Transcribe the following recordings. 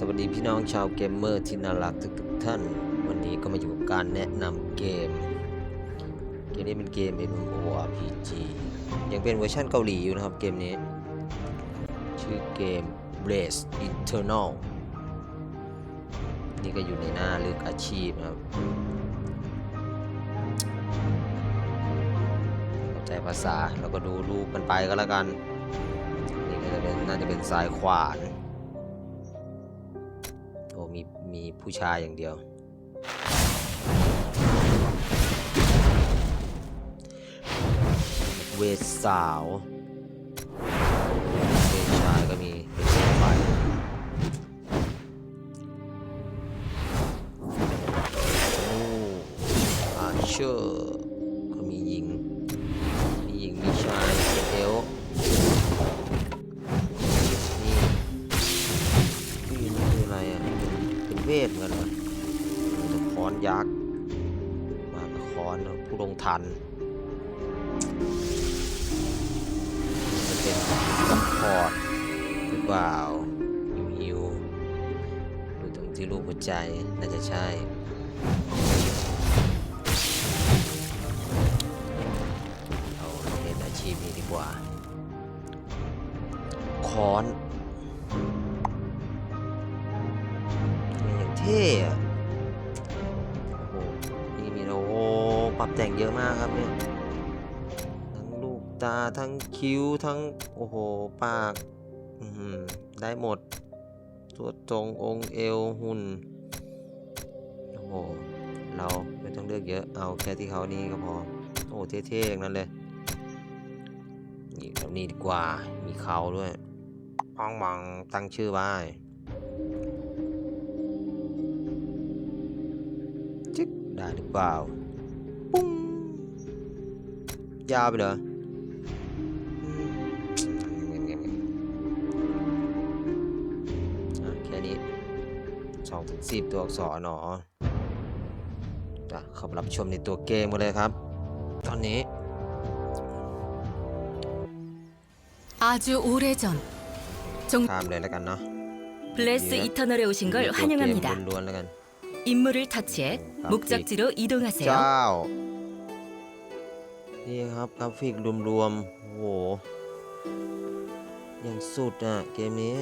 สวัสดีพี่น้องชาวเกมเมอร์ที่น่ารักทุกๆท่าน วันนี้ก็มาอยู่กับการแนะนำเกม เกมนี้เป็นเกม MMORPG ยังเป็นเวอร์ชันเกาหลีอยู่นะครับเกมนี้ ชื่อเกม Blaze Eternal นี่ก็อยู่ในหน้าเลือกอาชีพนะครับเข้าใจภาษาแล้วก็ดูรูปกันไปก็แล้วกัน นี่ก็จะเป็นน่าจะเป็นซ้ายขวาน มีมีผู้ชายอย่างเดียว เวสสาว ทันจะเป็นซัพพอร์ตหรือเปล่าฮิวฮิวดูตรงที่รูปหัวใจ น่าจะใช่เอาเล่นอาชีพนี้ดีกว่า ค้อน ตาทั้งคิ้วทั้งโอ้โหปากได้หมดตัวตรงองค์เอวหุ่นโอ้โหเราไม่ต้องเลือกเยอะเอาแค่ที่เขานี่ก็พอโอ้เท่ๆอย่างนั้นเลยนี่แบบนี้ดีกว่ามีเขาด้วยป้องบังตั้งชื่อไว้จึ๊กได้หรือเปล่าปุ้งยาวไปเหร สองถึงสิบตัวอักษรหนอจะเข้ามารับชมในตัวเกมกันเลยครับ ตอนนี้ 아주 오래전 정 ข้ามเลยแล้วกันเนาะ 블레스 예. 이터널에 오신 걸 ตัวเกม 환영합니다. ล้วนๆแล้วกัน 임무를 터치해 아, 목적지로 เจ้ 이동하세요. า นี่ครับกราฟิกรวมๆ โอ้โหยังสุดอ่ะ เกมนี้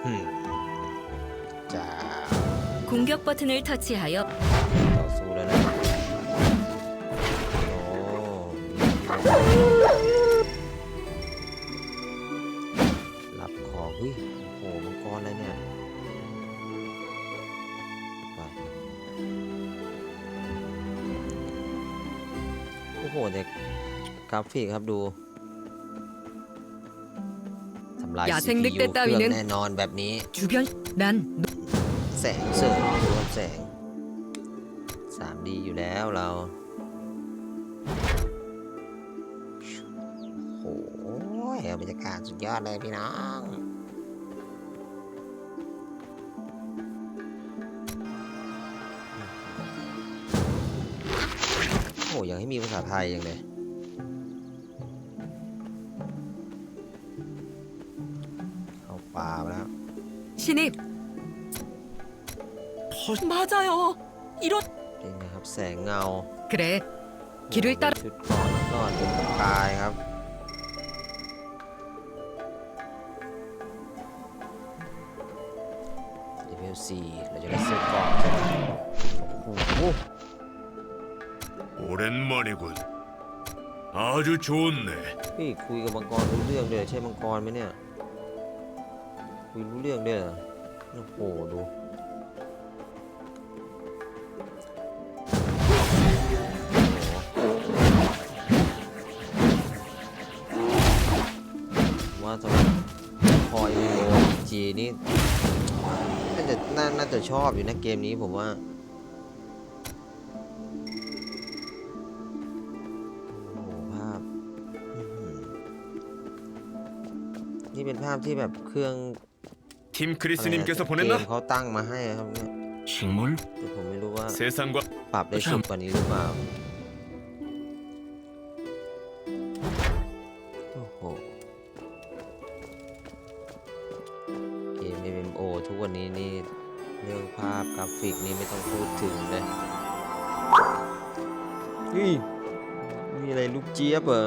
อื้อหือจ้า 공격 버튼을 터치하여 ต่อสู้แล้วนะ โอ้รับของเฮ้ยโอ้โหมังกรอะไรเนี่ยไปโอ้โหแต่กราฟิกครับดูท ำลาย 야생 CPU 늑대 เครื่อง 따위는 แน่นอนแบบนี้ 주변 난 แสงเสริมดูครับแสง 3D อยู่แล้วเรา โอ้โหบรรยากาศสุดยอดเลยพี่น้อง โอ้ยังให้มีภาษาไทยยังเลย เข้าป่ามาแล้ว 신입 맞아요. 이런 เป็นไงครับแสงเงา 그래 길을 따라 ชุดก่อนแล้วก่อนเป็นประกายครับ เลเวล4เราจะได้เสื้อเกราะใช่ไหมโอ้โห 오랜만이군. 아주 좋네. พี่คุยกับมังกรรู้เรื่องด้วยเหรอใช่มังกรไหมเนี่ย คุยรู้เรื่องด้วยเหรอโอ้โหดูว่าจะคอยโพอจีนี่น่าจะน่าน่าจะชอบอยู่นะเกมนี้ผมว่านี่เป็นภาพที่แบบเครื่อง 팀 อะไรอะ 크리스님께서 เกม 보냈나? เขาตั้งมาให้ครับเนี่ย 식물? แต่ผมไม่รู้ว่า 세상과 ปรับได้สุดกว่านี้หรือเปล่า โอ้โห เกม MMO ทุกวันนี้นี่ เรื่องภาพกราฟิกนี่ไม่ต้องพูดถึงเลยนี่มีอะไรลูกเจี๊ยบเหรอ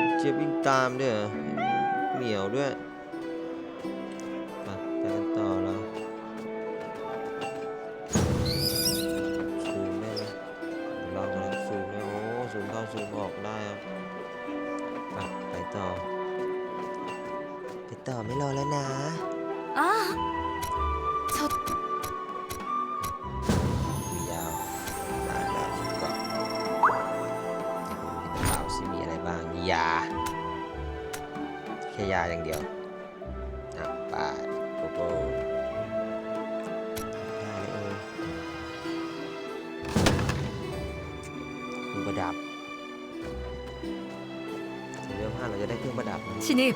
ลูกเจี๊ยบวิ่งตามด้วยเหรอเหนียวด้วย าอ้าชดมียาวลาดาวกาะกระเป๋าสิมีอะไรบ้างมียา แค่ยาอย่างเดียวป่ะไปาโปโบได้เลยเครื่องประดับเรื่องผ่าเราจะได้เครื่องประดับชินิบ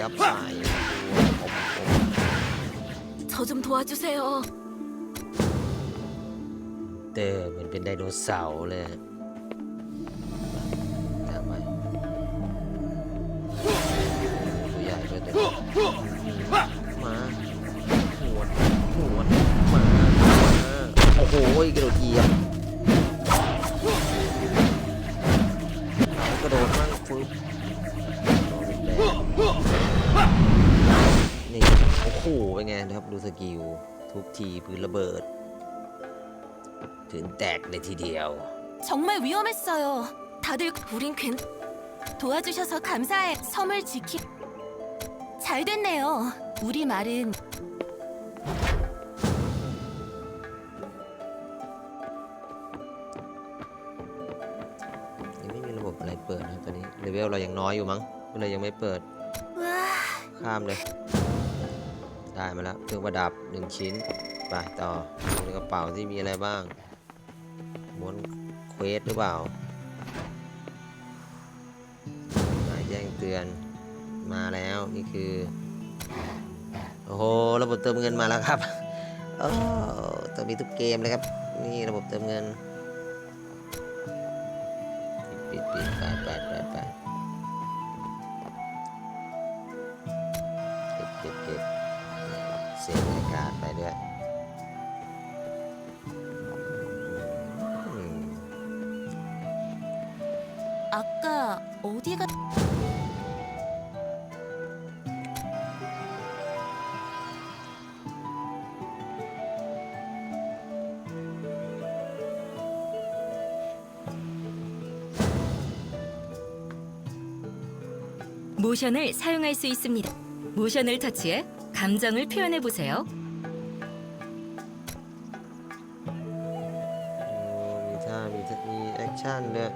ครับใส่โอ้โห 저 좀 도와주세요. เตอร์เหมือนเป็นไดโนเสาร์เลยท ทุกทีพื้นระเบิด ถึงแตกเลยทีเดียว 정말 위험했어요. 다들 우린 괜 도와주셔서 감사해. 섬을 지키 잘 됐네요. 우리 말은 ยังไม่มีระบบอะไรเปิดนะครับตอนนี้เลเวลเรายังน้อยอยู่มั้งก็เลยยังไม่เปิด 와 ข้ามเลย ได้มาแล้วเครื่องประดับหนึ่งชิ้น ไปต่อดูในกระเป๋าที่มีอะไรบ้างม้วนเควสหรือเปล่าหมายแจ้งเตือนมาแล้วนี่คือ โอ้โห ระบบเติมเงินมาแล้วครับโอ้ต้องมีทุกเกมเลยครับ นี่ระบบเติมเงินปิดปิดไปไปไปไปเก็บเก็บเก็บเสียบรายการไปด้วย 어디가 모션을 사용할 수 있습니다. 모션을 터치해 감정을 표현해 보세요. 음, 이 사람 이, 이 액션을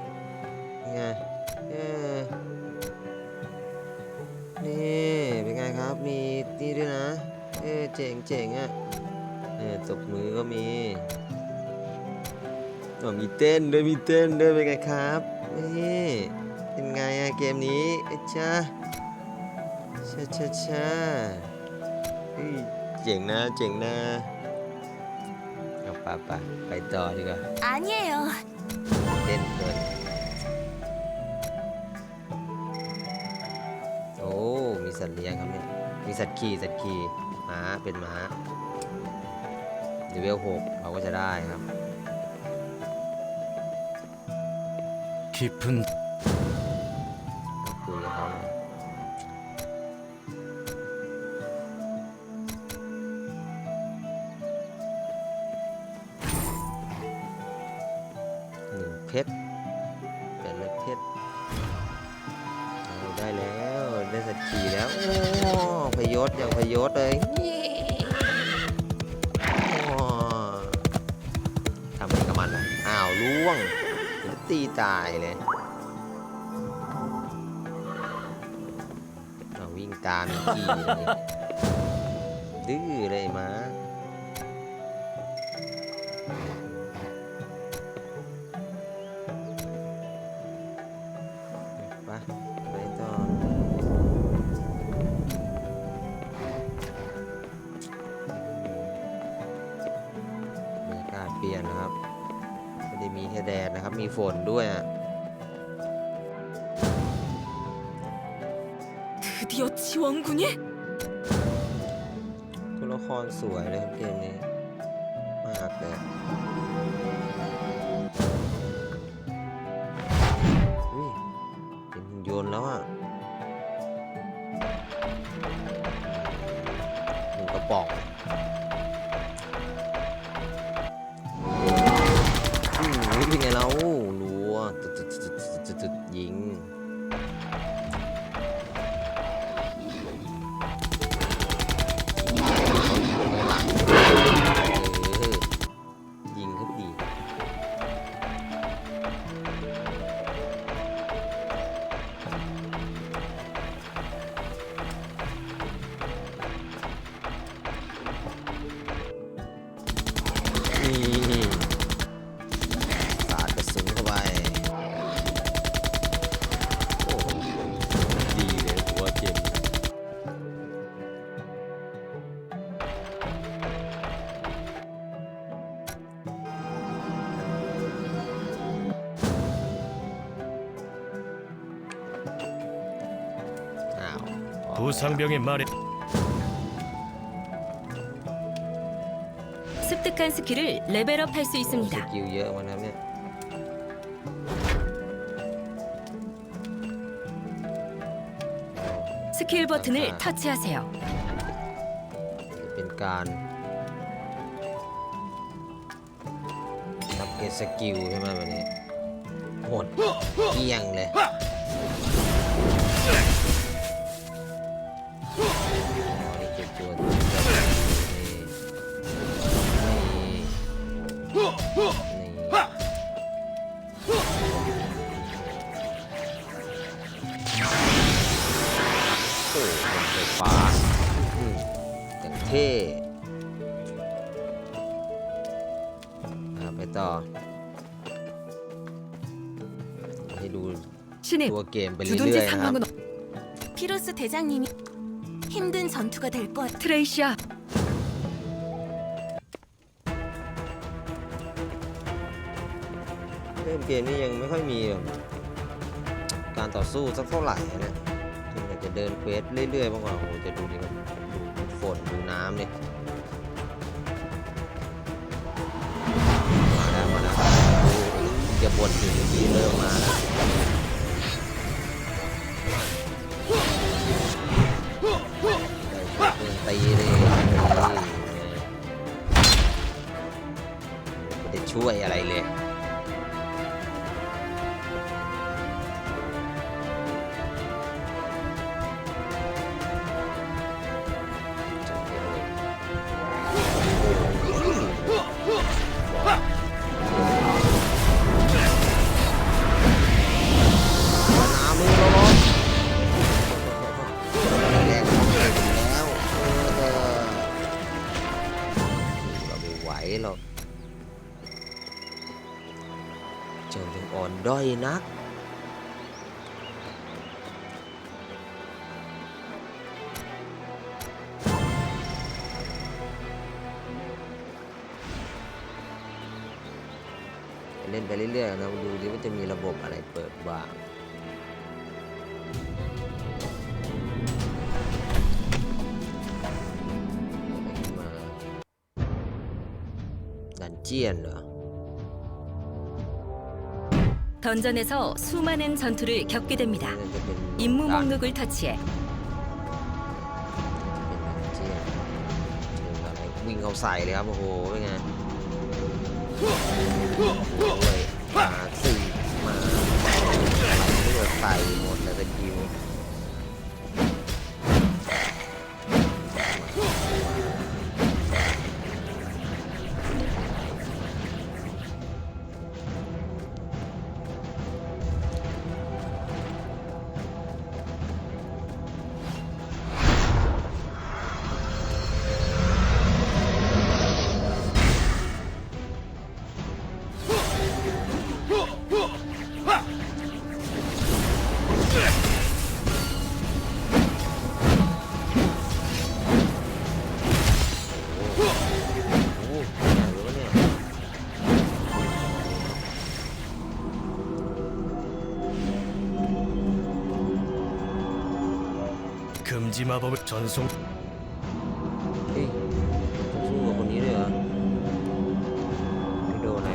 그냥 อคชั่นด้วยนี่ไงเอ้นี่เป็นไงครับ มีนี่ด้วยนะ เอ้เจ๋งเจ๋งอ่ะเออตบมือก็มีอ๋อมีเต้นด้วย มีเต้นด้วย เป็นไงครับ นี่ เป็นไงอะเกมนี้เอ้ยจ้าชาชาชาเฮ้ยเจ๋งนะ เจ๋งนะเอาไปไปไปต่อดีกว่า 아니에요. เต้นเกิน สัตว์เลี้ยงครับเนี่ย มีสัตว์ขี่สัตว์ขี่ม้าเป็นม้าเลเวลหกเราก็จะได้ครับ 깊은 แล้ว โอ้พยศอย่างพยศเลยทำอะไรกับมันอะอ้าวล่วงตีตายเลยเอาวิ่งตามอีกดื้อเลยมา ยากาศเปลี่ยนนะครับ ไม่ได้มีแค่แดดนะครับ มีฝนด้วยอ่ะ 드디어 지원군이? ตัวละครสวยเลยครับเกมนี้มากเลยอุ้ย 부상병의 말에 습득한 스킬을 레벨업 할 수 ส 있습니다. กิลเยอะมันครับเนี่ย 스킬 버튼을 터치하세요. เป็นการอัปเกรดสกิลใช่ไหมวันนี้โหดเกลี้ยงเลย ตัวเกมไป 주둔지 เรื่อยๆนะครับ 상황은 어- 피로스 대장님이 힘든 전투가 될 것. 트레이시야. เริ่มเกมนี้ยังไม่ค่อยมีแบบการต่อสู้สักเท่าไหร่นะจนอยากจะเดินเควสเรื่อยๆบ้างว่าโอ้โหจะดูดิครับดูฝนดูน้ำเนี่ยมาแล้วมาแล้วดูจะบ่นถึงเมื่อกี้เริ่มมาแล้ว ได้เครื่องตีเลยไม่ได้ช่วยอะไรเลย อ่อนด้อยนัก เล่นไปเรื่อยๆนะดูดิว่าจะมีระบบอะไรเปิดบ้างนมาดันเจียนเหรอ 던전에서 수많은 전투를 겪게 됩니다. น่าจะเป็น 임무 ด่าน 목록을 터치해 เป็นแบบเจียนเจออะไรวิ่งเข้าใส่เลยครับ โอ้โห เป็นไง 금지 마법을 전송. 에이, 무슨 먹은 일이야? 이러네.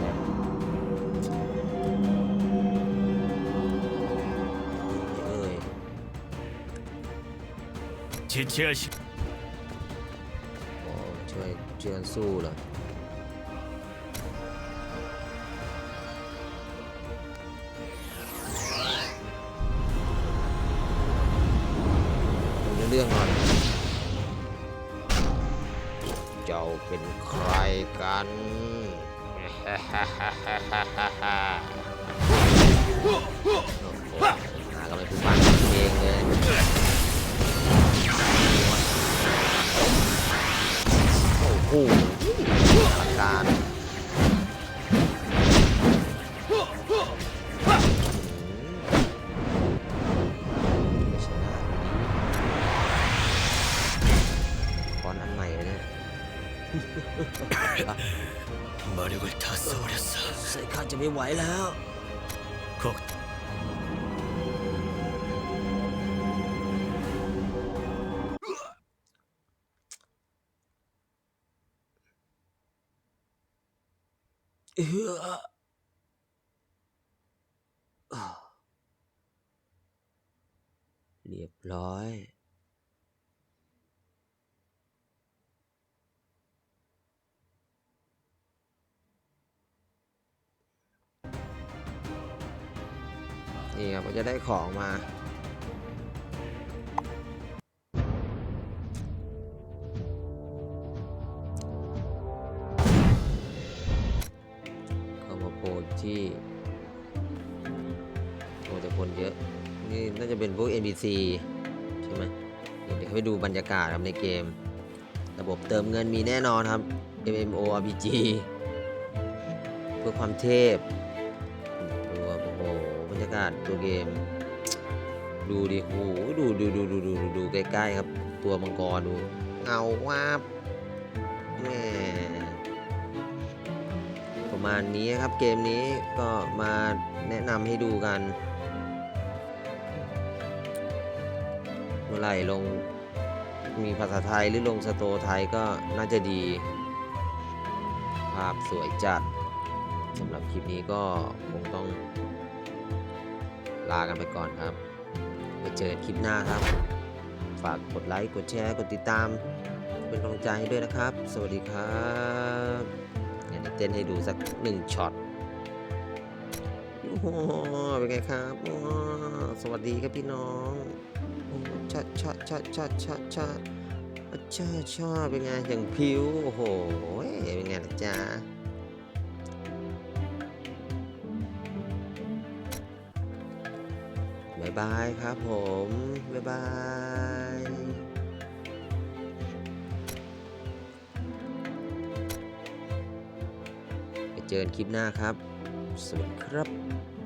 에이, 지체하시. 어, รื่องหน่อยเจ้าเป็นใครกันหาก็ไม่คือบ้านเองเลยโอ้โห 마력을 다 써버렸어 ใส่ข้าจะไม่ไหวแล้ว 걱 เอออ่าเรียบร้อย นี่ครับก็จะได้ของมา เข้ามาโผล่ที่โอ้แต่คนเยอะ นี่น่าจะเป็นพวก NPC ใช่ไหมเดี๋ยวให้ดูบรรยากาศครับในเกม ระบบเติมเงินมีแน่นอนครับ MMORPG เพื่อความเทพ ตัวเกม ดูดิโอ้โหดูดูดูดูดูดูใกล้ๆครับ ตัวมังกรดู เงาวาบแม่ประมาณนี้ครับเกมนี้ก็มาแนะนำให้ดูกัน เมื่อไหร่ลงมีภาษาไทยหรือลงสโตไทยก็น่าจะดี ภาพสวยจัดสำหรับคลิปนี้ก็คงต้อง ลากันไปก่อนครับไปเจอกันคลิปหน้าครับ ฝากกดไลค์กดแชร์กดติดตาม เป็นกำลังใจให้ด้วยนะครับ สวัสดีครับเดี๋ยวเต้นให้ดูสักหนึ่งช็อตโอ้โหเป็นไงครับสวัสดีครับพี่น้องโอ้ชะชะชะชะชะชะชะชะเป็นไงอย่างพิวโอ้โหเป็นไงล่ะจ๊ะ บายครับผม บ๊ายบายไปเจอกันคลิปหน้าครับ สวัสดีครับ